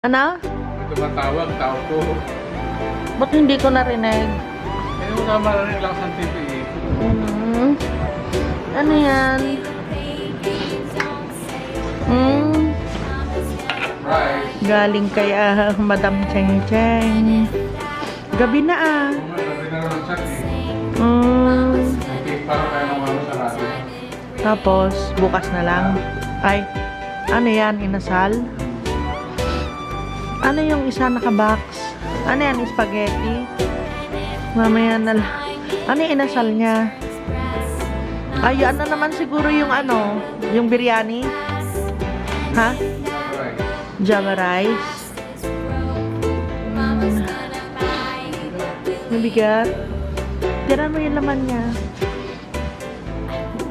Ano? Tumatawag, tao ko. Ba't hindi ko narinig? Eh, wala marinig lang sa TV eh. Hmm. Ano yan? Hmm. Right. Galing kay ah, Madam Cheng Cheng. Gabi na ah. Eh. Radyo. Tapos, bukas na lang. Ay, ano yan? Inasal? Ano yung isa nakabox? Ano yan? Spaghetti? Mamaya na lang. Ano yung inasal niya? Ay, ano naman siguro yung ano? Yung biryani? Ha? Java rice? Mm. Mabigat? Tira mo yung laman niya.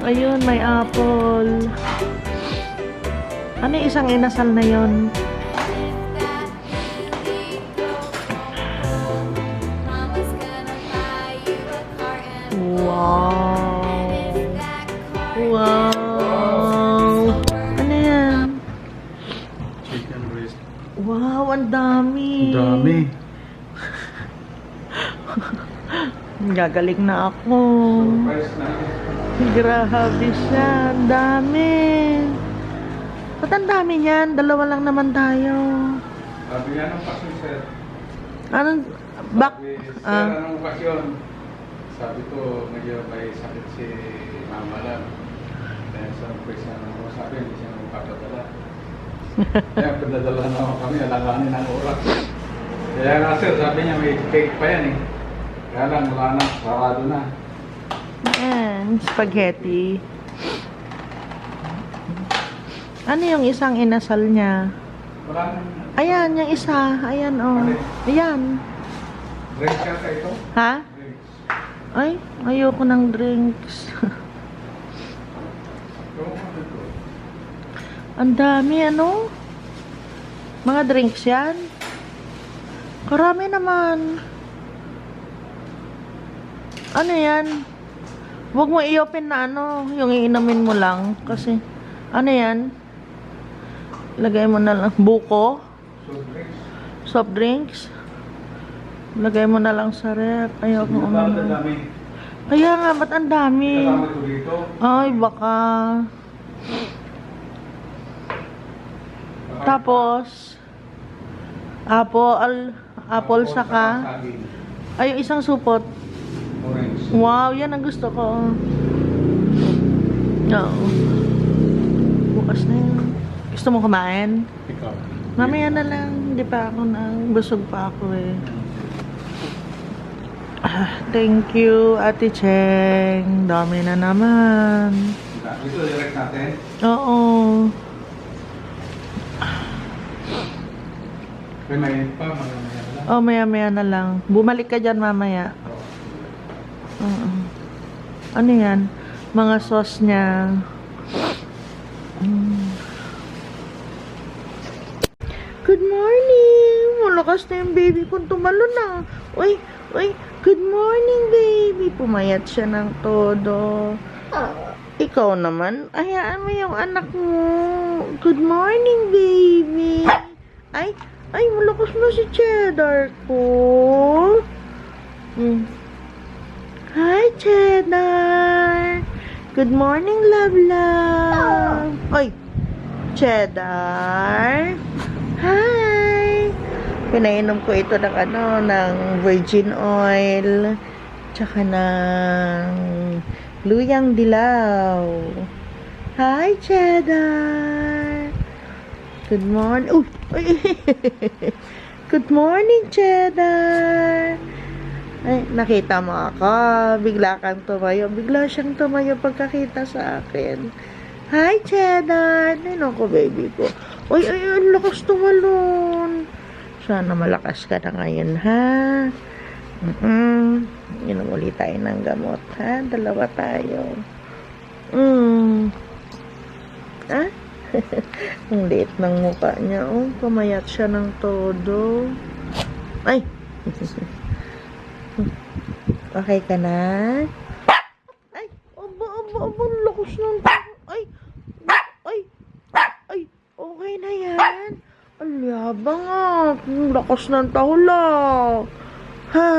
Ayun, may apple. Ano yung isang inasal na yon? Ang dami. Gagaling na ako. Grabe siya. Dami. Ba't ang dami niyan? Dalawa lang naman tayo. Sabi niya nung pasyon, sir. Anong, bak, Sabi, sir, ah, anong pasyon? Sabi ko, medyo may sakit si mama lang. Kaya surprise na naman sabi, hindi siya nang papadala. Kaya pinadala na ako kami, alanganin ang oras. Kaya nga sir, sabi niya may cake pa yan eh. Kaya lang, wala na, sarado na. Ayan, spaghetti. Ano yung isang inasal niya? Wala na. Ayan, yung isa. Ayan, oh. Ayan. Drinks ka ka ito? Ha? Drinks. Ay, ayoko ng drinks. Ito, ano ito? Ang dami, ano? Mga drinks yan? Karami naman. Ano yan? Huwag mo i-open na ano, yung iinumin mo lang. Kasi, ano yan? Lagay mo na lang, buko, So, drinks. soft drinks. Lagay mo na lang sa rep. Ayoko ang umano. Kaya nga, ba't ang dami? Ay, baka. Tapos, apple, apple saka, ay, yung isang supot. Orange. Wow, yan ang gusto ko. Oo. Bukas na yun. Gusto mo kumain? Ikaw. Mamaya na lang. Hindi pa ako na. Busog pa ako eh. Ah, thank you, Ate Cheng. Dami na naman. Ito direct natin. Oo. May mainit pa, mamaya lang. Oh, maya-maya na lang. Bumalik ka dyan mamaya. Oo. Ano yan? Mga sauce niya. Mm. Good morning! Malakas na yung baby kong tumalo na. Uy, uy, good morning baby. Pumayat siya ng todo. Ikaw naman, hayaan mo yung anak mo. Good morning baby. Ay, ay, malakas na si Cheddar ko. Mm. Hi, Cheddar. Good morning, love, love. Ay, Cheddar. Hi. Pinainom ko ito ng ano, ng virgin oil. Tsaka ng luyang dilaw. Hi, Cheddar. Good morning. Uy! Good morning, Cheddar. Ay, nakita mo ako. Bigla kang tumayo. Bigla siyang tumayo pagkakita sa akin. Hi, Cheddar. Nino ko, baby ko. Uy, ay, ay, ang lakas tumalon. Sana malakas ka na ngayon, ha? Mm-mm. Inom tayo ng gamot, ha? Dalawa tayo. Mm. Ah? Ang liit ng mukha niya. Oh, pumayat siya ng todo. Ay! okay ka na? Ay! Aba, aba, aba. ang Lakas ng. Ay! Ay! Ay! Okay na yan. Ala, Aba nga, ang lakas ng tahula. Ha?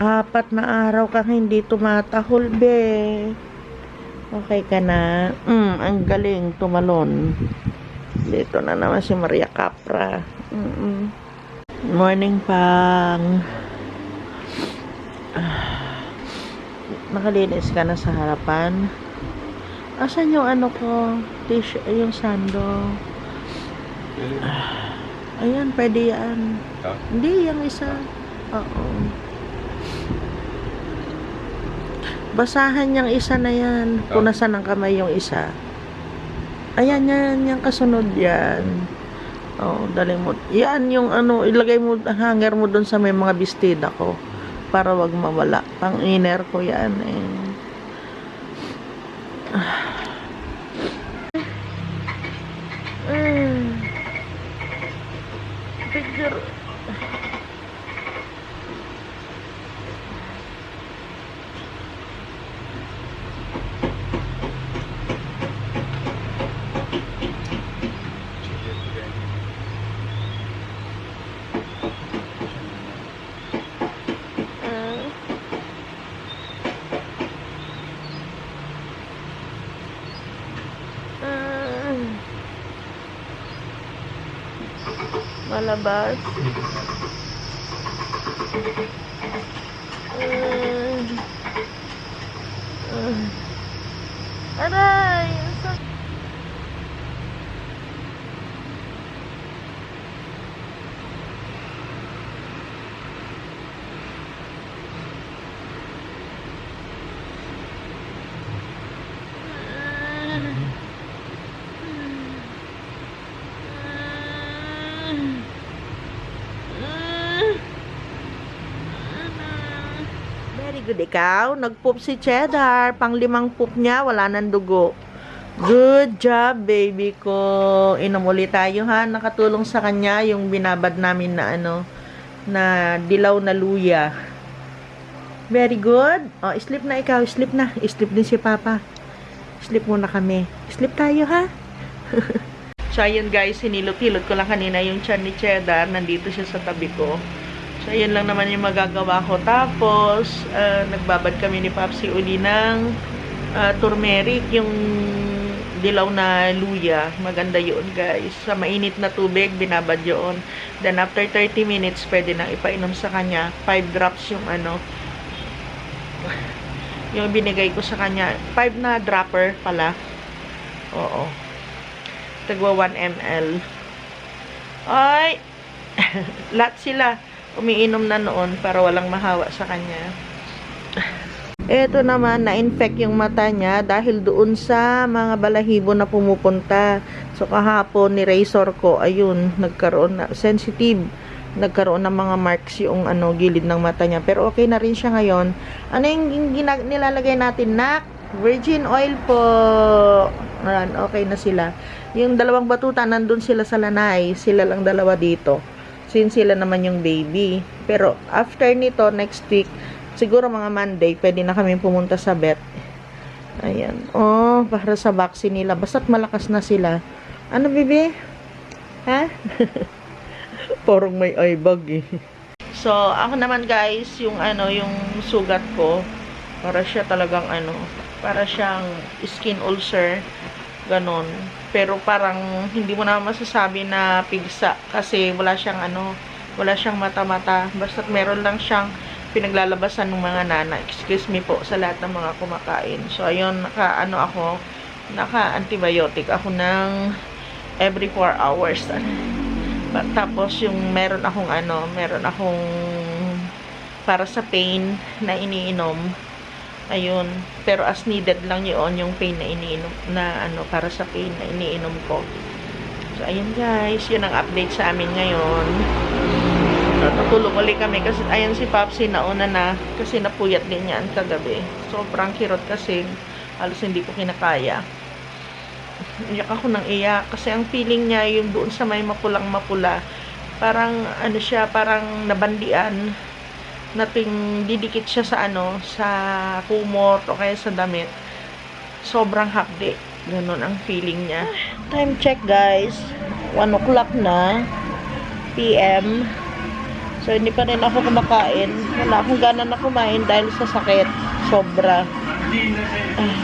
Apat na araw kang hindi tumatahol, be. Okay ka na? Mm, ang galing tumalon. Dito na naman si Maria Capra. Mm-mm. Morning, Pang. Ah, nakalinis ka na sa harapan. Asan yung ano ko? Tissue, yung sando. Ayan, pwede yan. Ah, Hindi, yung isa. Oo. Basahan yung isa na yan. Oh. Punasan ng kamay yung isa. Ayan, yan. Yung kasunod yan. Oh, dali mo. Yan yung ano, ilagay mo, hanger mo doon sa may mga bistida ko. Para wag mawala. Pang inner ko yan eh. Mm. Picture. Ah. Ah. Malabas. Ah. Ah. Aray! ang sak- Very good. Ikaw, nag-poop si Cheddar. Pang limang poop niya, wala nang dugo. Good job, baby ko. Inom ulit tayo, ha? Nakatulong sa kanya yung binabad namin na ano, na dilaw na luya. Very good. Oh, sleep na ikaw. Sleep na. Sleep din si Papa. Sleep muna kami. Sleep tayo, ha? so, ayun guys, hinilot-hilot ko lang kanina yung chan ni Cheddar. Nandito siya sa tabi ko. So, ayun lang naman yung magagawa ko. Tapos, ah, nagbabad kami ni Papsi uli ng ah, turmeric, yung dilaw na luya. Maganda yun, guys. Sa mainit na tubig, binabad yun. Then, after 30 minutes, pwede nang ipainom sa kanya. 5 drops yung ano, yung binigay ko sa kanya. 5 na dropper pala. Oo. Tagwa 1 ml. Ay! Lahat sila umiinom na noon para walang mahawa sa kanya. Ito naman, na-infect yung mata niya dahil doon sa mga balahibo na pumupunta. So, kahapon, ni razor ko, ayun, nagkaroon na, sensitive. Nagkaroon ng mga marks yung ano, gilid ng mata niya. Pero okay na rin siya ngayon. Ano yung, yung gina- nilalagay natin? Nak, virgin oil po. Ayan, okay na sila. Yung dalawang batuta, nandun sila sa lanay. Sila lang dalawa dito since sila naman yung baby. Pero after nito, next week, siguro mga Monday, pwede na kami pumunta sa vet. Ayan. Oh, para sa vaccine nila. Basta't malakas na sila. Ano, bebe? Ha? Parang may eye eh. So, ako naman guys, yung ano, yung sugat ko, para siya talagang ano, para siyang skin ulcer, ganon. Pero parang hindi mo na masasabi na pigsa kasi wala siyang ano, wala siyang mata-mata. Basta meron lang siyang pinaglalabasan ng mga nana. Excuse me po sa lahat ng mga kumakain. So, ayun, naka, ano ako, naka-antibiotic ako ng every 4 hours. Tapos, yung meron akong ano, meron akong para sa pain na iniinom. Ayun. Pero as needed lang yun, yung pain na iniinom, na ano, para sa pain na iniinom ko. So, ayun guys, yun ang update sa amin ngayon. So, tutulog ulit kami kasi ayan si Papsi nauna na kasi napuyat din yan kagabi. Sobrang kirot kasi halos hindi ko kinakaya. Iyak ako ng iyak kasi ang feeling niya yung doon sa may mapulang mapula parang ano siya, parang nabandian nating didikit siya sa ano, sa kumot o kaya sa damit. Sobrang hapde. Ganun ang feeling niya. Time check, guys. 1 o'clock na. PM. So, hindi pa rin ako kumakain. Wala akong gana na kumain dahil sa sakit. Sobra. Ah,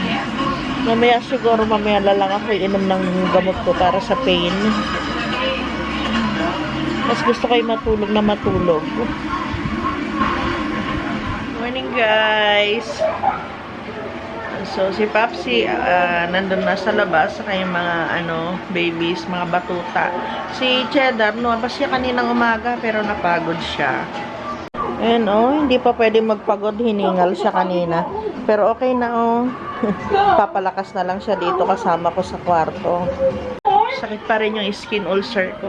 mamaya siguro, mamaya na lang ako inom ng gamot ko para sa pain. Mas gusto yung matulog na matulog. Morning, guys! So, si Papsi, ah, nandun na sa labas sa kanyang mga, ano, babies, mga batuta. Si Cheddar, no, pa siya kaninang umaga, pero napagod siya. Ayan, oh, hindi pa pwede magpagod, hiningal siya kanina. Pero okay na, oh. Papalakas na lang siya dito kasama ko sa kwarto. Sakit pa rin yung skin ulcer ko.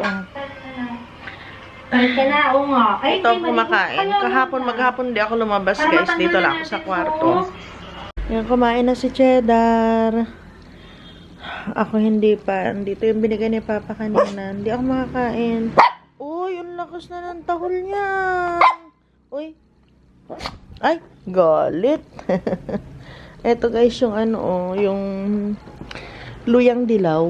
Balik ka na, oo nga. Ay, Ito kumakain. Kahapon, maghapon di ako lumabas, Para guys. Dito lang ako sa to. kwarto. Yan, kumain na si Cheddar. Ako hindi pa. Dito yung binigay ni Papa kanina. Hindi ako makakain. Uy, ang lakas na ng tahol niya. Uy. Ay, galit. Ito guys, yung ano, oh, yung luyang dilaw.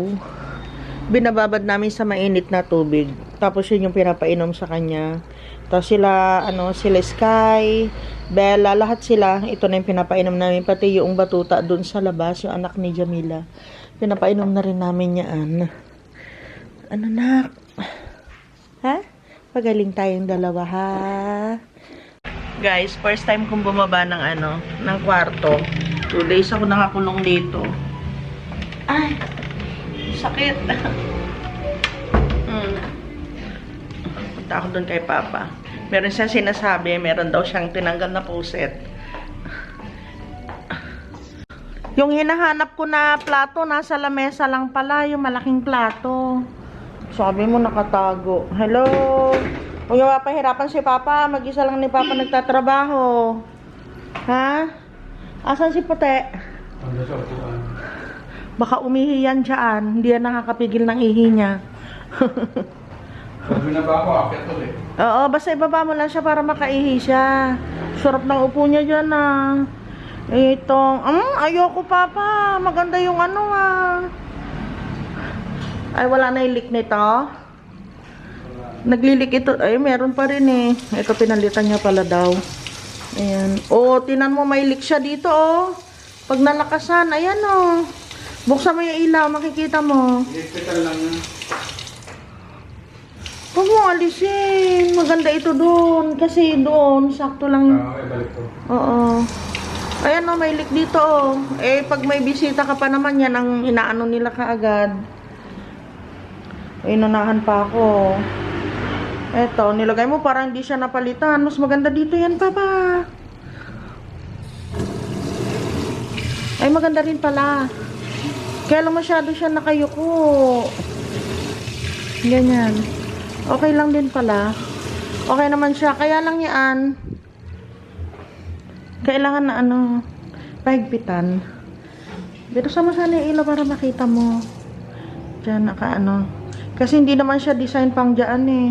Binababad namin sa mainit na tubig. Tapos yun yung pinapainom sa kanya. Tapos sila, ano, sila Sky, Bella, lahat sila. Ito na yung pinapainom namin. Pati yung batuta dun sa labas, yung anak ni Jamila. Pinapainom na rin namin yan. Ano nak? Ha? Pagaling tayong dalawa, ha? Guys, first time kong bumaba ng ano, ng kwarto. Two days ako nakakulong dito. Ay, sakit. mm. Punta ako doon kay Papa. Meron siyang sinasabi, meron daw siyang tinanggal na puset. Yung hinahanap ko na plato, nasa lamesa lang pala, yung malaking plato. Sabi mo nakatago. Hello? Huwag niyo mapahirapan si Papa. Mag-isa lang ni Papa nagtatrabaho. Ha? Asan si Puti? Ano sa? Baka umihi yan dyan. Hindi yan nakakapigil ng ihi niya. Sabi na ba ako, akit ulit. Oo, basta ibaba mo lang siya para makaihi siya. Sarap ng upo niya dyan ah. Itong, um, ayoko papa. Maganda yung ano ah. Ay, wala na yung leak nito. Naglilik ito. Ay, meron pa rin eh. Ito, pinalitan niya pala daw. Ayan. Oh, tinan mo, may leak siya dito oh. Pag nalakasan, ayan oh. Buksan mo yung ilaw, makikita mo. Hospital lang yan. Huwag mo alisin. Maganda ito doon. Kasi doon, sakto lang. Ah, okay, balik ko. Oo. Ayan o, may leak dito o. Eh, pag may bisita ka pa naman, yan ang inaano nila kaagad. Inunahan pa ako. Eto, nilagay mo parang hindi siya napalitan. Mas maganda dito yan, Papa. Ay, maganda rin pala. Kaya lang masyado siya nakayuko. Ganyan. Okay lang din pala. Okay naman siya. Kaya lang yan. Kailangan na ano, pahigpitan. Pero sama sana yung ilaw para makita mo. Diyan naka ano. Kasi hindi naman siya design pang dyan eh.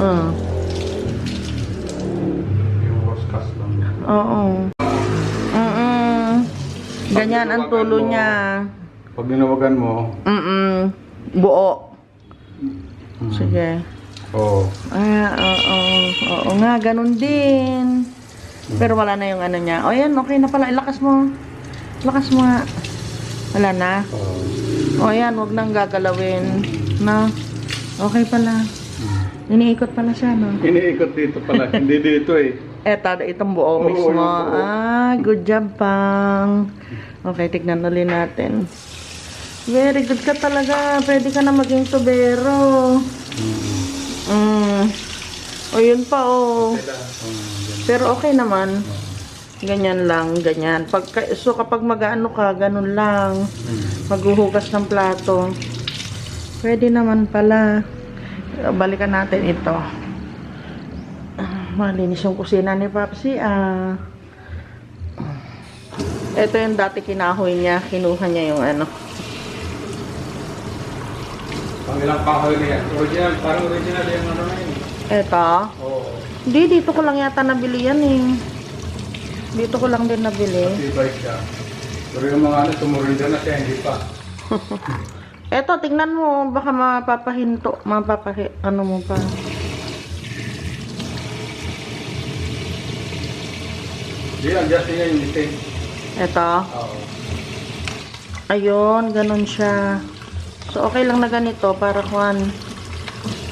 Uh, oo. Ganyan ang tulo niya. Pag ninawagan mo, Mm-mm. Buo. Sige. oh, Ah, oo. Oo nga, ganun din. Pero wala na yung ano niya. O yan, okay na pala. Ilakas mo. Lakas mo nga. Wala na. oh, O yan, wag nang gagalawin. No? Okay pala. Iniikot pala siya, no? iniikot dito pala, hindi dito eh. Eto, itong buo Oo, mismo. yung buo. Ah, good job, pang. Okay, tignan ulit natin. Very good ka talaga. Pwede ka na maging tubero. Mm. O, yun pa, oh. Pero okay naman. Ganyan lang, ganyan. Pag, so kapag mag-ano ka, ganun lang. Maghuhugas ng plato. Pwede naman pala. Balikan natin ito. Malinis yung kusina ni Papsi, ah. Ito yung dati kinahoy niya. Kinuha niya yung ano. Pang ilang kahoy na yan. Original, parang original yung ano na yun. Ito. Oo. Hindi, dito ko lang yata nabili yan eh. Dito ko lang din nabili. Matibay siya. Pero yung mga ano, tumurinda na siya, hindi pa. Eto, tingnan mo. Baka mapapahinto. Mapapahi... Ano mo pa. Di, adjust niya yung. Eto. Oo. Ayun, ganun siya. So, okay lang na ganito para kuhan.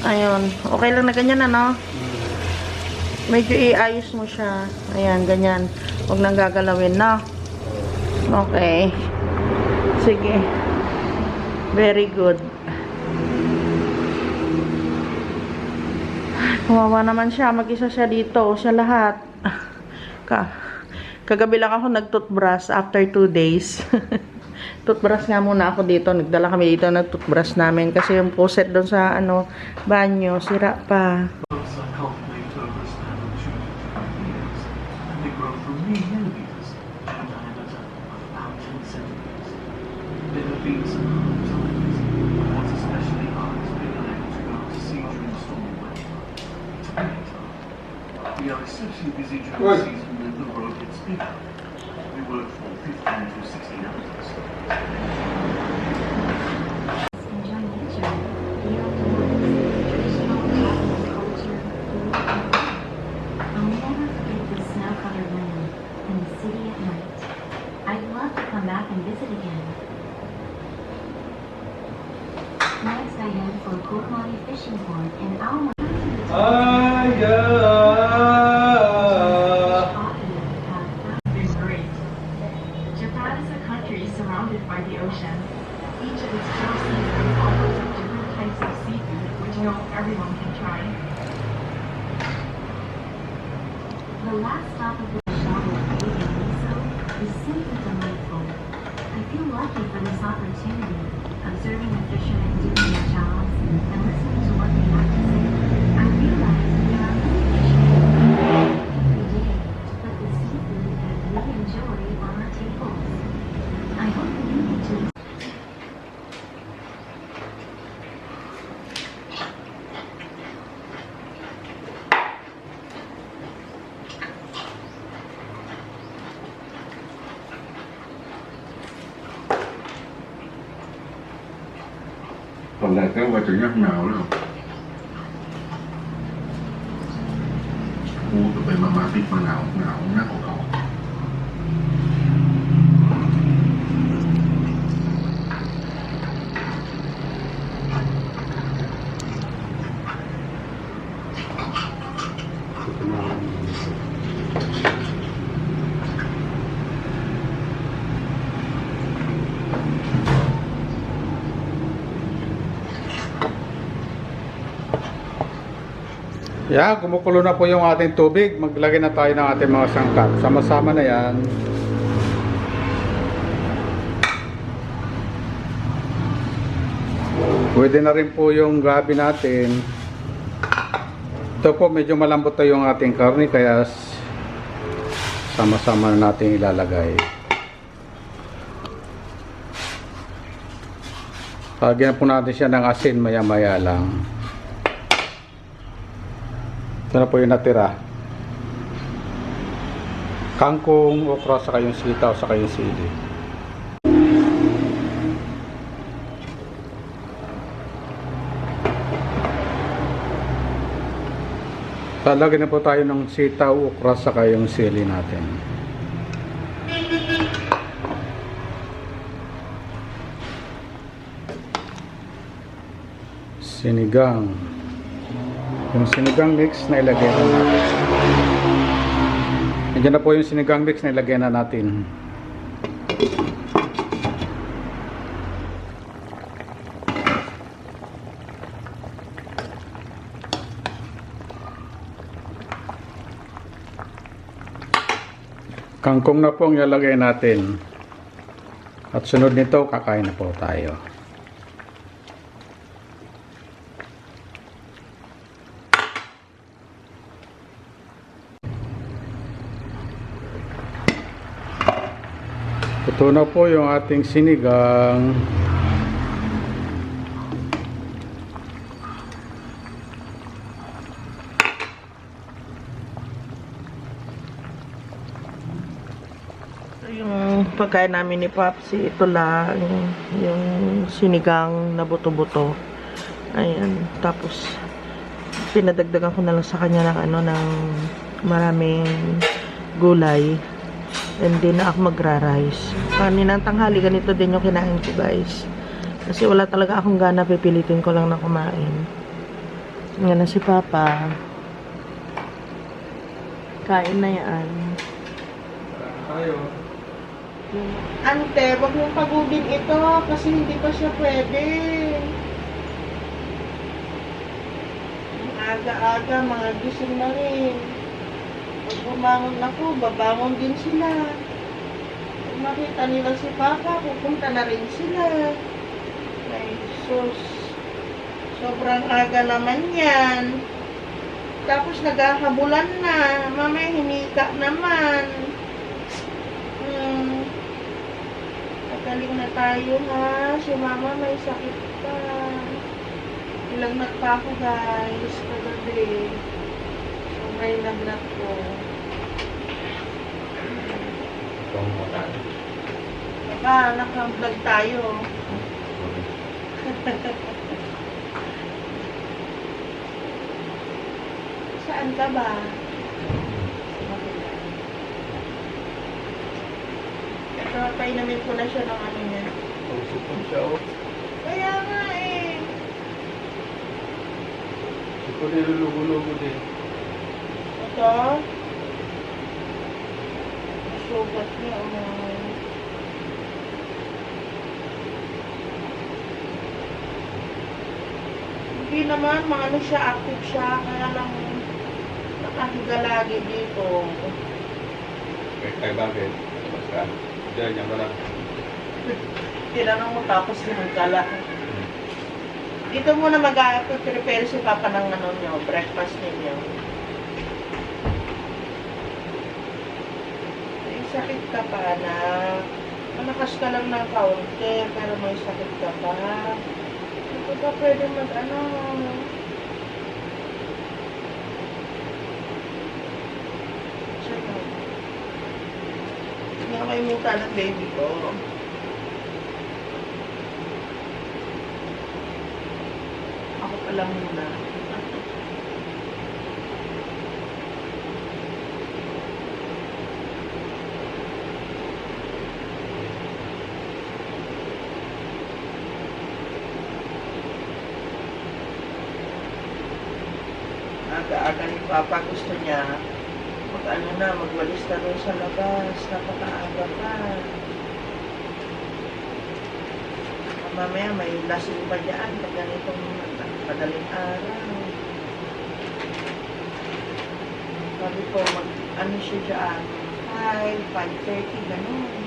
Ayun. Okay lang na ganyan, ano? Medyo iayos mo siya. Ayan, ganyan. Huwag nang gagalawin, na. Okay. Sige. Very good. Kawawa naman siya. Mag-isa siya dito. Siya lahat. Ka Kagabi lang ako nag-toothbrush after two days. toothbrush nga muna ako dito. Nagdala kami dito ng toothbrush namin kasi yung poset doon sa ano banyo, sira pa. We work for 15 to 16 hours. beyond the traditional culture, food. I'll never forget the snow-covered land and the city at night. I'd love to come back and visit again. Next, I head for Kokomari Fishing Port in Aomori. Lucky for this opportunity, observing the fishermen doing their jobs and listening ก็ว่าจะยักหนาวแล้วกูจะไปมามาติดมาหนาวหนาวหนา Yeah, kumukulo na po yung ating tubig. Maglagay na tayo ng ating mga sangkap. Sama-sama na yan. Pwede na rin po yung gabi natin. Ito po, medyo malambot na yung ating karne kaya sama-sama na natin ilalagay. Lagyan po natin siya ng asin maya-maya lang. Ito na po yung natira. Kangkong, okra, saka yung sitaw, saka yung sili. Talagyan na po tayo ng sitaw, okra, saka yung sili natin. Sinigang. Yung sinigang mix na ilagay na natin. Nandiyan na po yung sinigang mix na ilagay na natin. Kangkong na po ang ilalagay natin. At sunod nito, kakain na po tayo. Ito na po yung ating sinigang. Ito yung pagkain namin ni Papsi, ito lang, yung sinigang na buto-buto. Ayan, tapos pinadagdagan ko na lang sa kanya ng ano, ng maraming gulay. And na ako magra-rice. Kaninang tanghali, ganito din yung kinain ko guys. Kasi wala talaga akong gana, pipilitin ko lang na kumain. Nga na si Papa. Kain na yan. Tayo. Ante, wag mong pagubin ito kasi hindi pa siya pwede. Aga-aga, mga gising na rin. Pag bumangon ako, babangon din sila. Pag makita nila si Papa, pupunta na rin sila. Ay, sus. Sobrang aga naman yan. Tapos naghahabulan na. Mamaya hinika naman. Hmm. Magaling na tayo ha. Si mama may sakit pa. Ilang nat pa ako guys. Kagabi. So may lagnat ko. Baka naka-vlog tayo. Saan ka ba? Ito, painamin ko na siya ng ano niya. Usupon siya oh. Kaya nga eh. Ito nilulugo-lugo din. Ito. Sugat niya, oh. Hindi naman, maano siya, active siya, kaya lang nakahiga lagi dito. Kaya kay bakit? Basta. Diyan, yan ba lang? Tinanong mo tapos hinagkala. Dito muna mag-prepare si Papa ng ano nyo, breakfast ninyo. May sakit ka pa na malakas ka lang ng kaunti, pero may sakit ka pa. Hindi ka pwede mag ano. Nakakaimutan ng baby ko. Ako pa lang muna. Aga-aga ni Papa gusto niya mag ano na, magwalis na doon sa labas. Napakaaga pa. Mamaya may lasing pa dyan pag ganitong madaling araw. Sabi ko, mag, ano siya dyan, 5, 5.30, gano'n.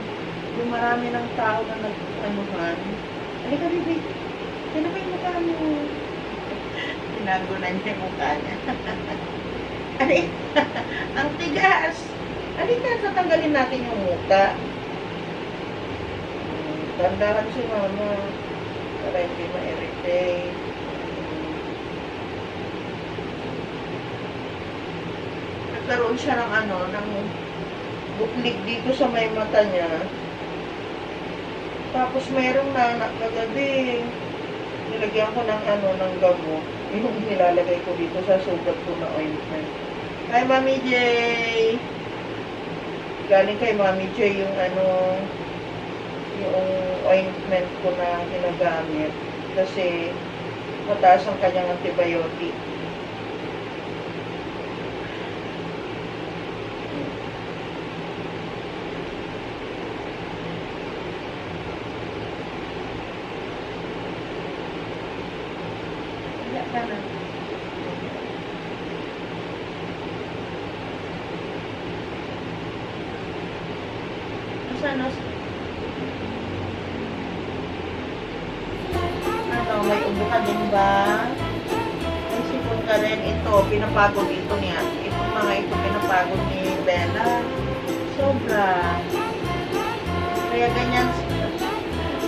Yung marami ng tao na nag-anuhan. Halika. Sino ba yung mukha mo? Tinago na niya mukha niya. Ano Ang tigas. Halika, tatanggalin natin yung muka. Hmm, Tandahan si mama. Para hindi ma-irritate. Nagkaroon siya ng ano, ng buklig dito sa may mata niya. Tapos mayroong nanak kagabi. Nilagyan ko ng ano, ng gamot. Yung nilalagay ko dito sa sugat ko na ointment. Hi, Mami J! Galing kay Mami J yung ano, yung ointment ko na ginagamit. Kasi mataas ang kanyang antibiotic. Wala ka na. Pinapagod ito niya. Itong mga ito, pinapagod ni Bella. Sobra. Kaya ganyan,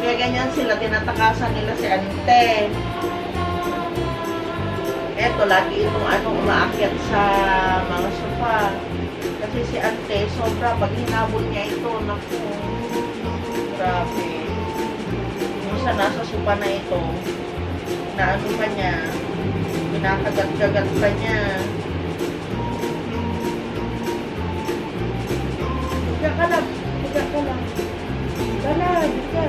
kaya ganyan sila, tinatakasan nila si Ante. Eto, lagi itong ano, umaakyat sa mga sofa. Kasi si Ante, sobra, pag hinabol niya ito, naku, Grabe. Minsan nasa sopa na ito. Na ano pa niya. Pinakagat-kagat pa niya. Higa ka lang. Higa ka lang. Higa na. Higa.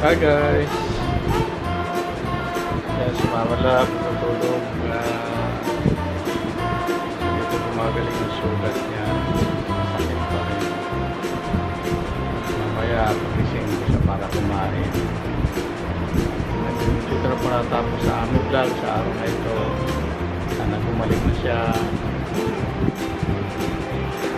Hi guys! Yan si Mama Lab, natulog na dito gumagaling ang sugat kumain. At Dito na po natapos sa aming vlog sa araw na ito. Sana bumalik na siya.